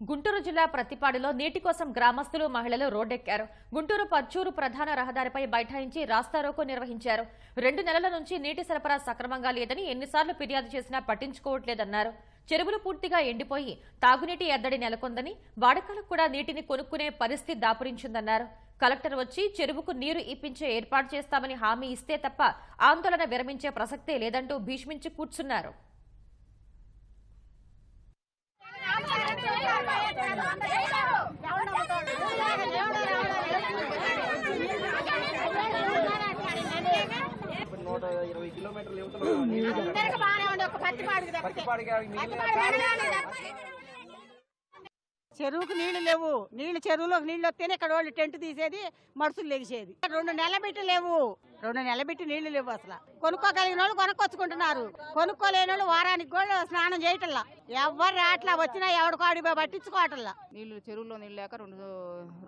గుంటూరు జిల్లా ప్రతిపాడులో నీటి కోసం గ్రామస్తులు మహిళలు రోడ్డెక్కారు. గుంటూరు పచ్చూరు ప్రధాన రహదారిపై బైఠాయించి రాస్తారోకో నిర్వహించారు. రెండు నెలల నుంచి నీటి సరఫరా సక్రమంగా లేదని ఎన్నిసార్లు ఫిర్యాదు చేసినా పట్టించుకోవట్లేదన్నారు. చెరువులు పూర్తిగా ఎండిపోయి తాగునీటి ఎద్దడి నెలకొందని వాడకాలకు కూడా నీటిని కొనుక్కునే పరిస్థితి దాపురించిందన్నారు. కలెక్టర్ వచ్చి చెరువుకు నీరు ఇప్పించే ఏర్పాటు చేస్తామని హామీ ఇస్తే తప్ప ఆందోళన విరమించే ప్రసక్తే లేదంటూ భీష్మించి కూర్చున్నారు. చెరువుకు నీళ్ళు లేవు. నీళ్ళు చెరువులోకి నీళ్ళు వస్తేనే ఇక్కడ వాళ్ళు టెంట్ తీసేది మడుసులు లెగిసేది రెండు నెలబెట్టి లేవు. రెండు నెలబెట్టి నీళ్ళు లేవు అసలు. కొనుక్కోగలిగిన వాళ్ళు కొనుక్కొచ్చుకుంటున్నారు. కొనుక్కోలేని వాళ్ళు వారానికి కూడా స్నానం చేయటల్లా ఎవరు రాట్లా వచ్చినా ఎవడు కాడి పట్టించుకోవటల్లా నీళ్ళు చెరువులో నీళ్ళు లేక రెండు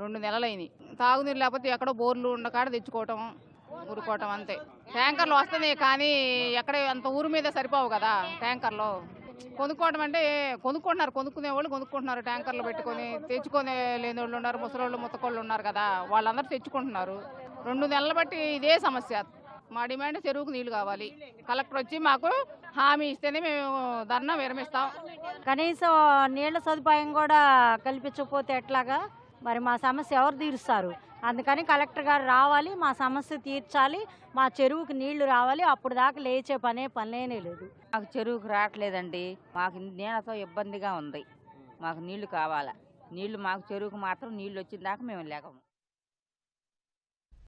రెండు నెలలైంది తాగునీరు లేకపోతే ఎక్కడో బోర్లు ఉండకాడ తెచ్చుకోవటం. ఊరుకోవటం అంతే. ట్యాంకర్లు వస్తుంది కానీ ఎక్కడ అంత ఊరు మీద సరిపోవు కదా ట్యాంకర్లు. కొనుక్కోవడం అంటే కొనుక్కుంటున్నారు. కొనుక్కునే వాళ్ళు కొనుక్కుంటున్నారు. ట్యాంకర్లు పెట్టుకొని తెచ్చుకునే లేని వాళ్ళు ఉన్నారు. ముసలోళ్ళు ముత్తకోళ్ళు ఉన్నారు కదా. వాళ్ళందరూ తెచ్చుకుంటున్నారు. రెండు నెలలు బట్టి ఇదే సమస్య. మా డిమాండ్ చెరువుకు నీళ్ళు కావాలి. కలెక్టర్ వచ్చి మాకు హామీ ఇస్తేనే మేము ధర్నా విరమిస్తాం. కనీసం నీళ్ళ సదుపాయం కూడా కల్పించకపోతే ఎట్లాగా? మరి మా సమస్య ఎవరు తీరుస్తారు? అందుకని కలెక్టర్ గారు రావాలి మా సమస్య తీర్చాలి మా చెరువుకి నీళ్ళు రావాలి అప్పుడు దాకా లేచే పనే పనిలేనే లేదు. మాకు చెరువుకు రావట్లేదండి. మాకు నీళ్ళతో ఇబ్బందిగా ఉంది. మాకు నీళ్ళు కావాలా. నీళ్ళు మాకు చెరువుకు మాత్రం నీళ్ళు వచ్చిన దాకా మేము లేకము